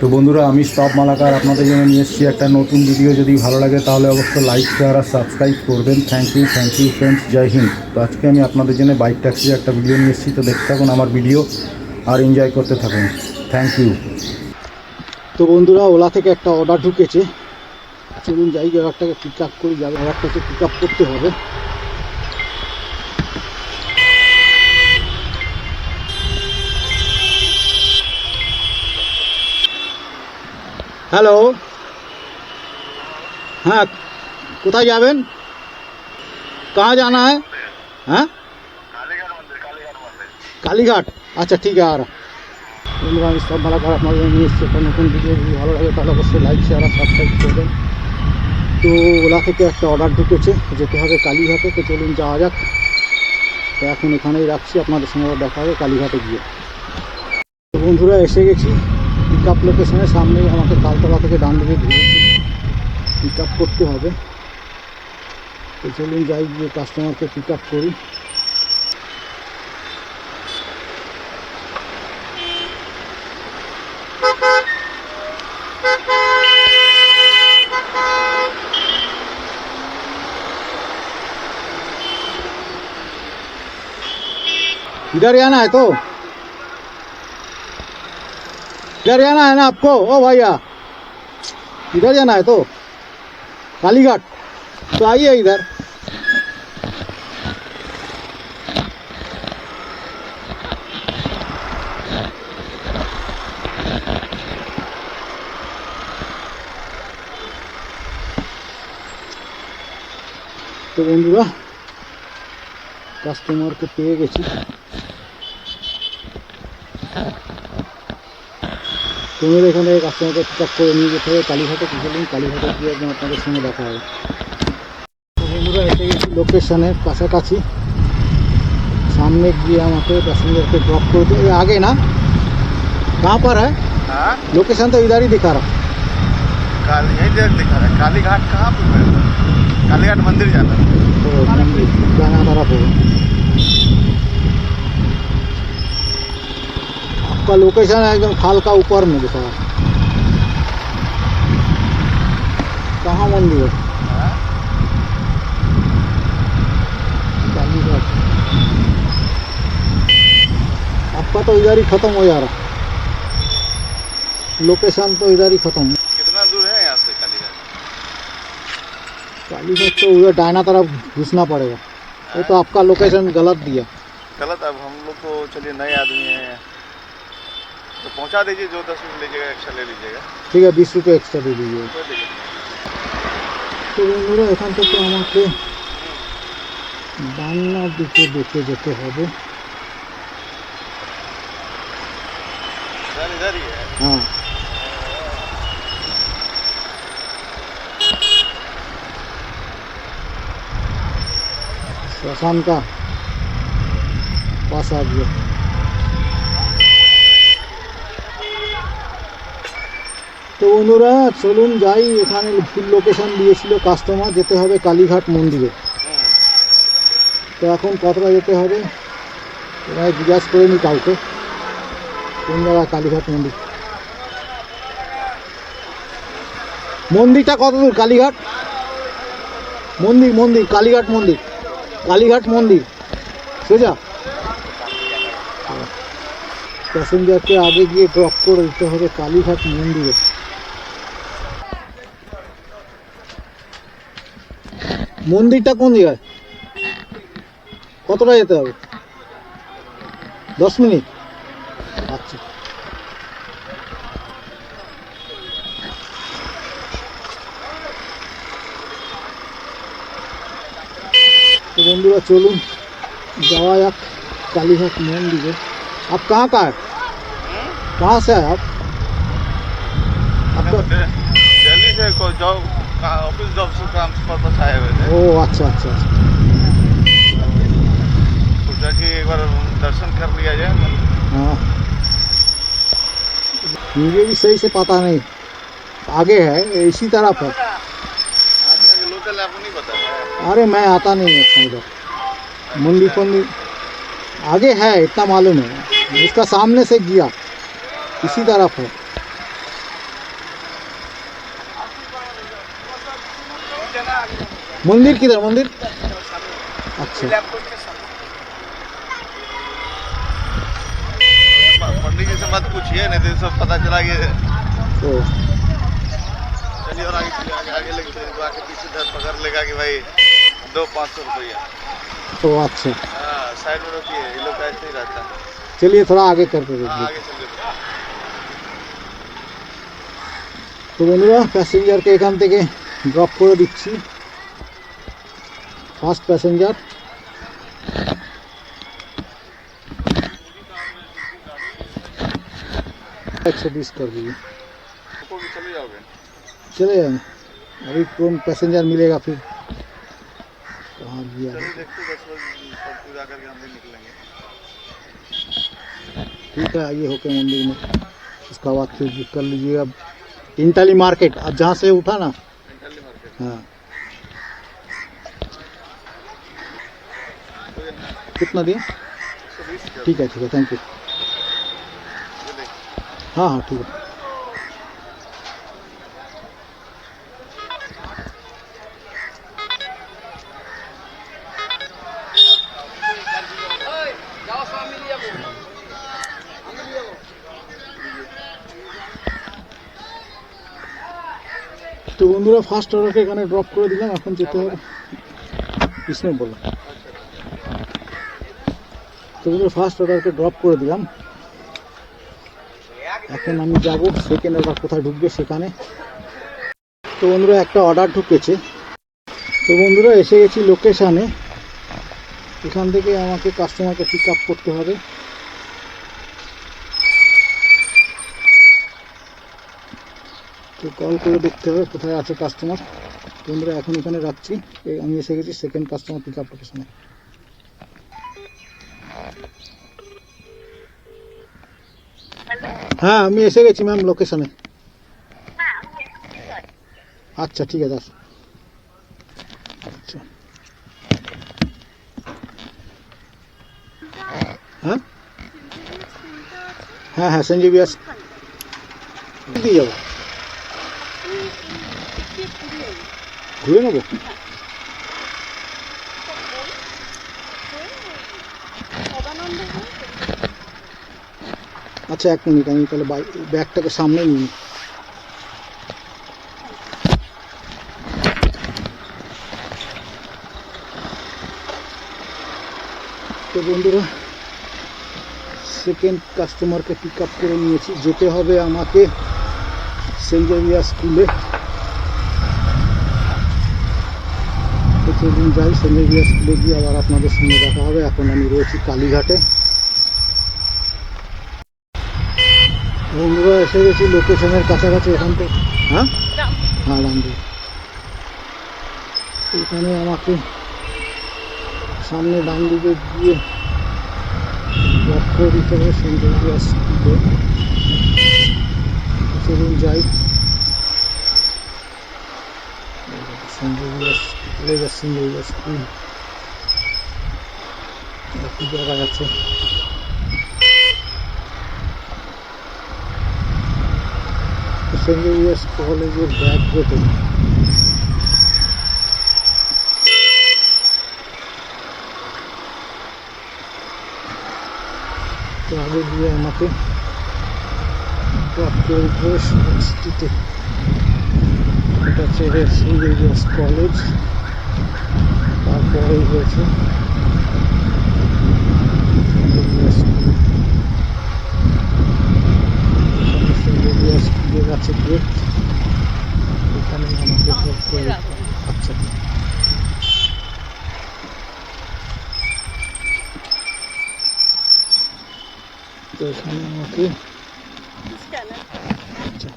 তো বন্ধুরা, আমি স্টপ মালাকার আপনাদের জন্য নিয়ে এসেছি একটা নতুন ভিডিও যদি ভালো লাগে তাহলে অবশ্যই লাইক শেয়ার আর সাবস্ক্রাইব করবেন। Thank you thank you friends Jai Hind. তো আজকে আমি আপনাদের জন্য বাইক ট্যাক্সির একটা ভিডিও নিয়ে এসেছি। তো দেখতে থাকুন আমার ভিডিও আর এনজয় করতে থাকুন। থ্যাংক ইউ তো বন্ধুরা, ওলা থেকে একটা অর্ডার ঢুকেছে। চলুন যাই অর্ডারটাকে পিক আপ করি। যাবে অর্ডারটাকে পিক আপ করতে হবে। হ্যালো হ্যাঁ কোথায় যাবেন कहाँ जाना है হ্যাঁ কালীঘাট আচ্ছা ঠিক আছে আর বন্ধুরা আমি সব ভালো খারাপ আপনাদের নিয়ে এসেছি একটা নতুন ভিডিও যদি ভালো লাগে তাহলে অবশ্যই লাইক শেয়ার আর সাবস্ক্রাইব করবেন তো ওলা থেকে একটা অর্ডার ঢুকেছে যেতে হবে কালীঘাটে তো চলুন যাওয়া যাক তো এখন এখানেই রাখছি আপনাদের সঙ্গে আবার দেখা হবে কালীঘাটে গিয়ে তো বন্ধুরা এসে গেছি পিক আপ লোকেশনের সামনেই আমাকে তালতলা থেকে ডান দিকে ঘুরেছি পিক আপ করতে হবে তো চলুন যাই গিয়ে কাস্টমারকে পিক আপ করি इधर ही आना है तो इधर ही आना है ना आपको ओ भैया इधर जाना है तो कालीघाट तो आइए इधर তো বন্ধুরা কাস্টমারকে পেয়ে গেছি তোমাদের এখানে কাস্টমারকে পিক আপ করে নিয়ে যেতে হবে কালীঘাটে কিছুদিন কালীঘাটে গিয়ে একদম আপনাদের সঙ্গে দেখা হবে তো বন্ধুরা এসে গেছি লোকেশনের কাছাকাছি সামনে গিয়ে আমাকে पैसेंजर ड्रॉप कर दो ये आगे ना कहाँ पर है हाँ लोकेशन तो इधर ही दिखा रहा काली यही देर दिखा रहा है काली घाट कहाँ पे है काली घाट मंदिर जाना है तो मंदिर जाना तरफ होगा आपका लोकेशन है एकदम खाल का ऊपर में दिखा। रहा कहाँ मंदिर है? आपका तो इधर ही खत्म हो जा रहा। लोकेशन तो इधर ही खत्म। कितना दूर है यहाँ से काली घाट कालीघाट तो उधर डायना तरफ़ घुसना पड़ेगा। ये तो आपका लोकेशन गलत दिया। गलत अब हम लोग तो चलिए नए आदमी हैं। तो पहुँचा दीजिए जो दस रुपये लीजिएगा एक्स्ट्रा ले लीजिएगा। ठीक है बीस रुपये एक्स्ट्रा दे दीजिए। कोई এখান থেকে আমাকে দিকে দেখে যেতে হবে का पास आ गया। তো বন্ধুরা, চলুন যাই। এখানে ফুল লোকেশন দিয়েছিল কাস্টমার যেতে হবে কালীঘাট মন্দিরে। তো এখন কতটা যেতে হবে? ওরা জিজ্ঞাস করে নি কাউকে। কোন কালীঘাট মন্দির। মন্দিরটা কত দূর? কালীঘাট? মন্দির মন্দির, কালীঘাট মন্দির। কালীঘাট মন্দির। সোজা? প্যাসেঞ্জারকে আগে গিয়ে ড্রপ করে দিতে হবে কালীঘাট মন্দিরে। মন্দিরটা কোন জায়গায় কতটা যেতে হবে দশ মিনিট আচ্ছা तो बंधुरा चलून जावा याक कालीघाट मंदिर आप कहाँ का है कहाँ से है आप आपका दे- दिल्ली से को जॉब का- ऑफ़िस जॉब से काम पर्पस आए हुए थे ओ अच्छा अच्छा सोचा कि एक बार दर्शन कर लिया जाए हाँ। मुझे भी सही से पता नहीं। आगे है, इसी तरफ़ है लोकल आपको नहीं पता अरे, मैं आता नहीं है अच्छा इधर। मंदिर फंदिर आगे है, इतना मालूम है। इसका सामने से गया इसी तरफ़ है मंदिर किधर मंदिर अच्छा पंडित जी से मत पूछिए नहीं तो सब पता चला कि तो चलिए और आगे चलिए आगे आगे लेके चलिए तो आके पीछे धर पकड़ लेगा कि भाई दो पाँच सौ रुपया तो अच्छा हाँ साइड में रोकिए ये लोग का ऐसे ही रहता है चलिए थोड़ा आगे करके हाँ देखिए आगे चलिए তো বন্ধুরা প্যাসেঞ্জারকে এখান থেকে ড্রপ করে দিচ্ছি फास्ट पैसेंजर। एक सौ बीस कर दीजिए चले जाएँगे अभी कौन पैसेंजर मिलेगा फिर। कहाँ दिया ठीक है आइए होके मंदिर में। उसका बात फिर कर लीजिएगा। इंटाली मार्केट अब जहाँ से उठा ना। हाँ। कितना दिया सौ बीस का ठीक है ठीक है थैंक यू ये देखिए हाँ हाँ ठीक है তো বন্ধুরা ফার্স্ট অর্ডারকে এখানে ড্রপ করে দিলাম এখন যেতে হবে इसमें बोलो বন্ধুরা ফার্স্ট অর্ডারকে ড্রপ করে দিলাম। এখন আমি যাব সেকেন্ড অর্ডার কোথায় ঢুকবে সেখানে। তো বন্ধুরা, একটা অর্ডার ঢুকেছে। তো বন্ধুরা, এসে গেছি লোকেশানে এখান থেকে আমাকে কাস্টমারকে পিক আপ করতে হবে। তো কল করে দেখতে হবে কোথায় আছে কাস্টমার বন্ধুরা, এখন এখানে রাখছি। আমি এসে গেছি সেকেন্ড কাস্টমার পিক আপ লোকেশানে হ্যাঁ আমি এসে গেছি ম্যাম লোকেশনে আচ্ছা ঠিক আছে, আসো। আচ্ছা। হ্যাঁ? হ্যাঁ হ্যাঁ সঞ্জীব ইয়াস দিয়ে যাব? ঘুরে নেব? আচ্ছা এক মিনিট আমি তাহলে বাই- ব্যাগটাকে সামনে নিই তো বন্ধুরা সেকেন্ড কাস্টমারকে পিক আপ করে নিয়েছি যেতে হবে আমাকে সেন্ট জেভিয়ার স্কুলে তো চলুন যাই সেন্ট জেভিয়ার স্কুলে গিয়ে আবার আপনাদের সঙ্গে দেখা হবে এখন আমি রয়েছি কালীঘাটে বন্ধুরা এসে গেছি লোকেশনের কাছাকাছি এখান থেকে। হ্যাঁ? হ্যাঁ রামদেব এখানে আমাকে সামনে ডান দিকে গিয়ে করে দিতে হবে সৌন্দর্য স্কুলে চলুন যাই। স্কুলে যা সৌন্দর্য জায়গা আছে সেন্ট কলেজের ব্যাক গেটে তো আগে গিয়ে আমাকে সুপারসিটিতে এটা হচ্ছে সেন্ট কলেজ। তারপরেই হয়েছে সেন্ট জেভিয়ার্স স্কুল এখানে সেন্ট জেভিয়ার্স স্কুলের আছে গেট এখানে আমাকে ড্রপ করে আচ্ছা তো এখানে আমাকে আচ্ছা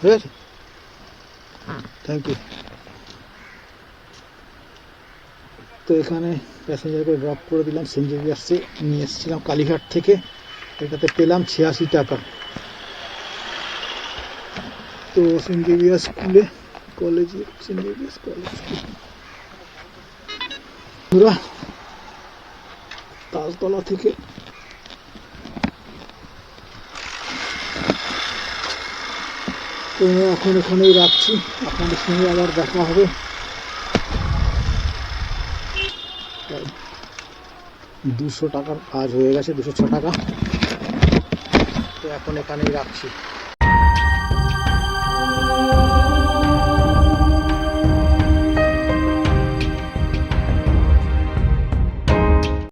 ঠিক আছে থ্যাংক তো এখানে প্যাসেঞ্জার করে ড্রপ করে দিলাম সেন্ট জেভিয়ার্সে নিয়ে এসেছিলাম কালীঘাট থেকে। এটাতে পেলাম ছিয়াশি টাকা। তো সেন্ট জেভিয়ার স্কুলে কলেজে সেন্ট জেভিয়ার্স কলেজ তালতলা থেকে। তো এখন এখানেই রাখছি। আপনাদের সঙ্গে আবার দেখা হবে। দুশো টাকার কাজ হয়ে গেছে দুশো ছ টাকা। তো এখন এখানেই রাখছি।